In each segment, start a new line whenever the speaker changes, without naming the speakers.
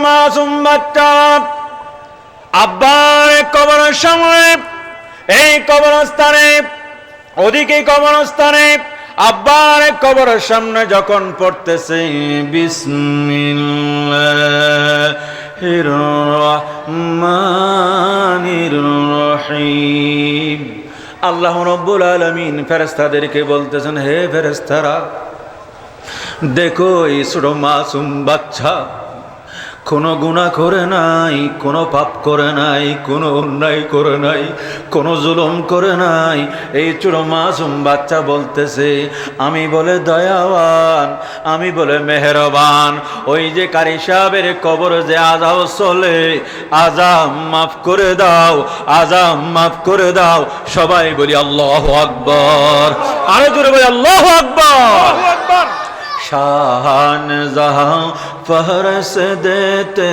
মাসুম বাচ্চা আব্বার কবরের সামনে ওদিকে আব্বার কবরের সামনে যখন পড়তেছে আল্লাহ রব্বুল আলামিন ফেরেশতাদেরকে বলতেছেন, হে ফেরেস্তারা দেখো এই ছোট মাসুম বাচ্চা কোনো গুণা করে নাই, কোনো পাপ করে নাই, কোনো অন্যায় করে নাই, কোনো জুলুম করে নাই। এই ছোট মাসুম বাচ্চা বলতেছে, আমি বলে দয়াবান, আমি বলে মেহরবান। ওই যে কারি সাহেবের কবর যে আজাও চলে, আজাম মাফ করে দাও, আজাম মাফ করে দাও। সবাই বলি, আল্লাহ আকবর। আরও জোরে বলি আল্লাহ আকবর। शान जहां फहरस देते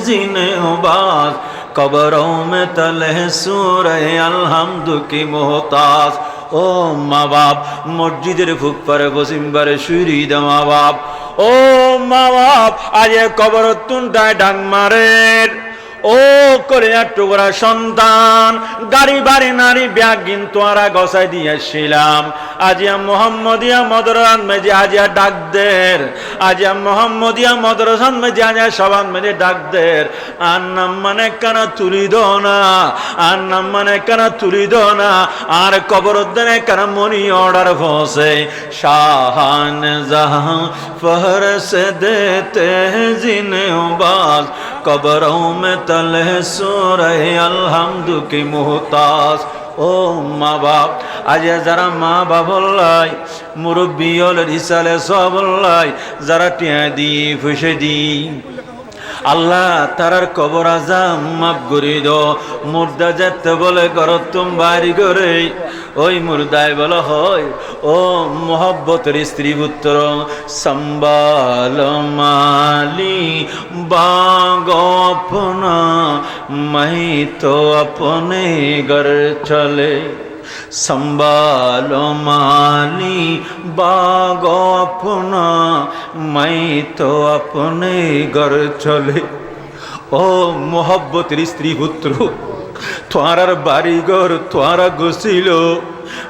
जिने उबास कब्रों में तले सूरे अलहमद की मोहताज ও মা বাপ মসজিদের ফুকপারে বসিমবারে সুরি দে মা বাপ ও মা বাপ আজ কবর তুনটায় ডাং মারের ও করে টুকরা সন্তান, গাড়ি, বাড়ি, নারী ব্যাগিন তোয়ারা গসাই দিয়েছিলাম আজিয়া মোহাম্মদিয়া মদরান মেজি আজিয়া ডাকদের আজিয়া মোহাম্মদিয়া মদরসান মেজি আজিয়া সবান মেজি ডাকদের আর নাম মানে কেন তুলি না? আর নাম মানে কেন তুলি না? আর কবর দেনে কেন মনি অর্ডার ফসে শাহান জাহান ফহর সে দেতে জিন कब्रों में तले सो रहे अलहमद की मोहताज ও মা বাপ আজ যারা মা বাবল্লাই মুরব্বী হল রিসালে সবল্লাই যারা টিয়া দি ফুসে দি আল্লাহ তারার কবর আজাম মাফ করি দো মুর্দা যেতে বলে কর তুম বাড়ি করে ওই মুর্দায় বলে হয় ও মোহব্বতের স্ত্রী পুত্র সম্বাল মালি বাগ আপনা মাই তো আপনে ঘর চলে संभालो माली बाग अपना मैं तो अपने घर चले ও মোহব্বতের স্ত্রী পুত্র তোমার বাড়ি ঘর তোমারা গছিল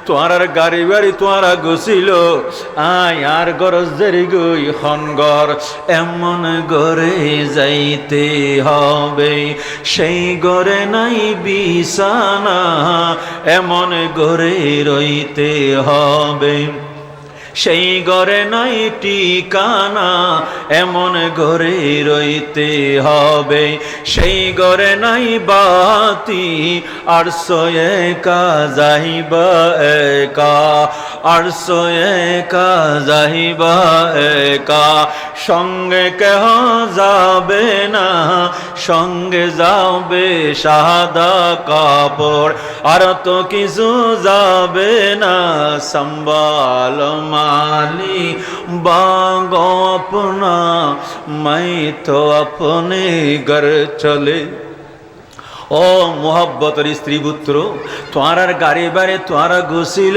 তোমার গাড়ি বাড়ি তোমার গছিল আয় আর গরজ দেরি গই হনগর এমন গরে যাইতে হবে। সেই গরে নাই বিছানা, এমন গরে রইতে হবে। সেই ঘরে নাই ঠিকানা, এমন ঘরে রইতে হবে। সেই ঘরে নাই বাতি, আর একা যাইবা একা, আর একা যাইবা একা। সঙ্গে কেহ যাবে না, সঙ্গে যাবে সাদা কাপড় আর তো কিছু যাবে না, সম্বাল মালি, বাগ আপনা, মাই তো আপনি ঘর চলে। ও মোহব্বতের স্ত্রী পুত্র তোমার গাড়ি বাড়ি তোমার ঘুষিল।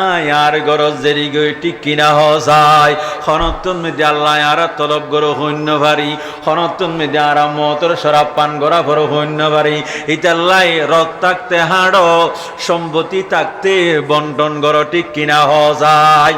আয়, আর গরজ দেরি গই ঠিক কিনা হসাই হনতন মেদে আল্লাহ, আর তলব গরো হন্য ভারি। হনতন মেদে আর মতর সরাব পান গড়া ভর হন্য ভারি। ইতাল্লাই রথ থাকতে হাড়, সম্পত্তি থাকতে বন্টন গর ঠিক কিনা হসাই